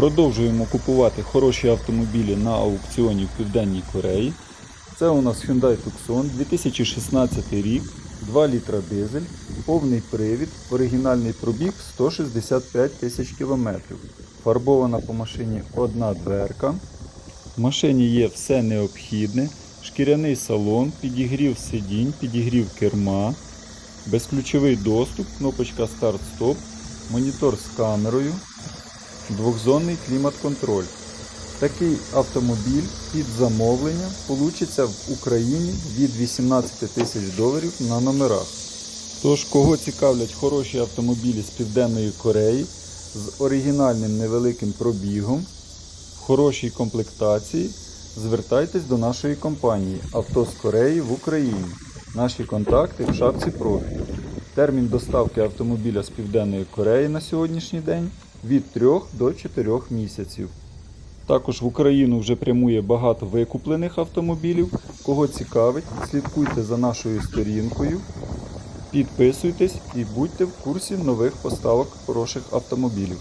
Продовжуємо купувати хороші автомобілі на аукціоні в Південній Кореї. Це у нас Hyundai Tucson 2016 рік, 2 літра дизель, повний привід, оригінальний пробіг 165 тисяч кілометрів. Фарбована по машині одна дверка. В машині є все необхідне, шкіряний салон, підігрів сидінь, підігрів керма, безключовий доступ, кнопочка старт-стоп, монітор з камерою, двохзонний клімат-контроль. Такий автомобіль під замовлення получиться в Україні від 18 тисяч доларів на номерах. Тож, кого цікавлять хороші автомобілі з Південної Кореї з оригінальним невеликим пробігом, в хорошій комплектації, звертайтесь до нашої компанії Авто з Кореї в Україні. Наші контакти в шапці профілю. Термін доставки автомобіля з Південної Кореї на сьогоднішній день від 3 до 4 місяців. Також в Україну вже прямує багато викуплених автомобілів. Кого цікавить, слідкуйте за нашою сторінкою, підписуйтесь і будьте в курсі нових поставок хороших автомобілів.